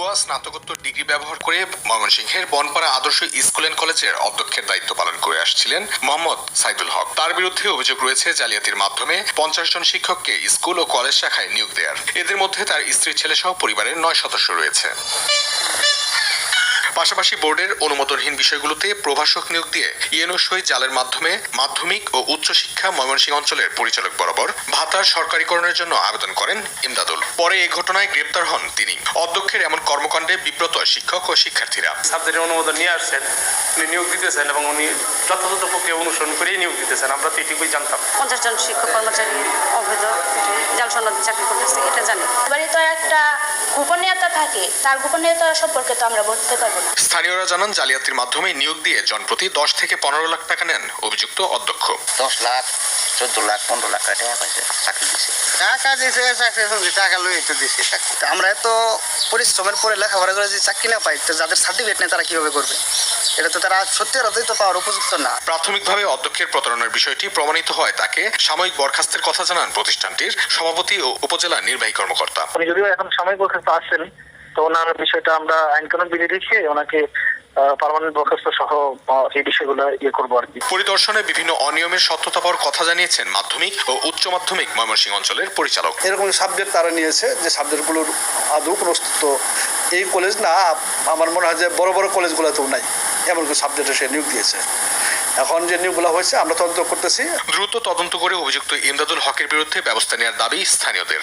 ভুয়া স্নাতকোত্তর ডিগ্রি ব্যবহার করে ময়মনসিংহের বনপাড়া আদর্শ স্কুল অ্যান্ড কলেজের অধ্যক্ষের দায়িত্ব পালন করে আসছিলেন মোহাম্মদ সাইদুল হক। তার বিরুদ্ধে অভিযোগ রয়েছে জালিয়াতির মাধ্যমে পঞ্চাশ জন শিক্ষককে স্কুল ও কলেজ শাখায় নিয়োগ দেওয়ার। এদের মধ্যে তার স্ত্রী ছেলে সহ পরিবারের নয় সদস্য রয়েছে। পাশাপাশি বোর্ডের অনুমোদনহীন বিষয়গুলোতে প্রভাষক নিয়োগ দিয়ে ইএনও সই জালের মাধ্যমে মাধ্যমিক ও উচ্চশিক্ষা ময়মনসিংহ অঞ্চলের পরিচালক বরাবর ভাতার সরকারিকরণের জন্য আবেদন করেন ইমদাদুল। পরে এই ঘটনায় গ্রেপ্তার হন তিনি। অধ্যক্ষের এমন কর্মকাণ্ডে বিব্রত শিক্ষক ও শিক্ষার্থীরা। সাবজেক্টের অনুমোদন নিয়ে আসছেন উনি নিয়োগ দিতেছেন এবং উনি যথাযথ প্রক্রিয়া অনুসরণ করেই নিয়োগ দিতেছেন। আমরা তো এটুকুই জানতাম। পঞ্চাশ জন শিক্ষক কর্মচারী অবৈধ জাল সনদে চাকরি করতেছে এটা জানি। এবারে তো একটা গোপনীয়তা থাকে তার গোপনীয়তা সম্পর্কে তো আমরা বলতে পারব না। স্থানীয়রা জানান জালিয়াতির মাধ্যমে নিয়োগ দিয়ে জনপ্রতি দশ থেকে পনেরো লাখ টাকা নেন অভিযুক্ত অধ্যক্ষ। দশ লাখ চোদ্দ লাখ পনেরো লাখ টাকা পাইছে চাকরি দিছে। টাকা দিছে চাকরি টাকা লই তো দিছে চাকরি। আমরা এত পরিশ্রমের পরে লেখাপড়া করে যদি চাকরি না পাই তো যাদের সার্টিফিকেট নেই তারা কীভাবে করবে? এটা তো তারা সত্যি অর্থই তো পাওয়ার উপযুক্ত না। প্রাথমিকভাবে অধ্যক্ষের প্রতারণার বিষয়টি প্রমাণিত হয় তাকে সাময়িক বরখাস্তের কথা জানান প্রতিষ্ঠানটির সভাপতি ও উপজেলা নির্বাহী কর্মকর্তা। উনি যদিও এখন সাময়িক বরখাস্ত আসছেন তো ওনার বিষয়টা আমরা আইন কানুন বিধি রেখে ওনাকে পারমানেন্ট বরখাস্ত সহ এই বিষয়গুলো ইয়ে করব আর কি। পরিদর্শনে বিভিন্ন অনিয়মের সত্যতা পাওয়ার কথা জানিয়েছেন মাধ্যমিক ও উচ্চ মাধ্যমিক ময়মনসিংহ অঞ্চলের পরিচালক। এরকম সাবজেক্ট তারা নিয়েছে যে সাবজেক্টগুলোর আদৌ কোনো অস্তিত্ব এই কলেজ না আমার মনে হয় যে বড় বড় কলেজগুলোতেও নাই। এমন কোনো সাবজেক্টে সে নিয়োগ দিয়েছে। এখন যে নিয়োগগুলো হয়েছে আমরা তদন্ত করতেছি। দ্রুত তদন্ত করে অভিযুক্ত ইমদাদুল হকের বিরুদ্ধে ব্যবস্থা নেওয়ার দাবি স্থানীয়দের।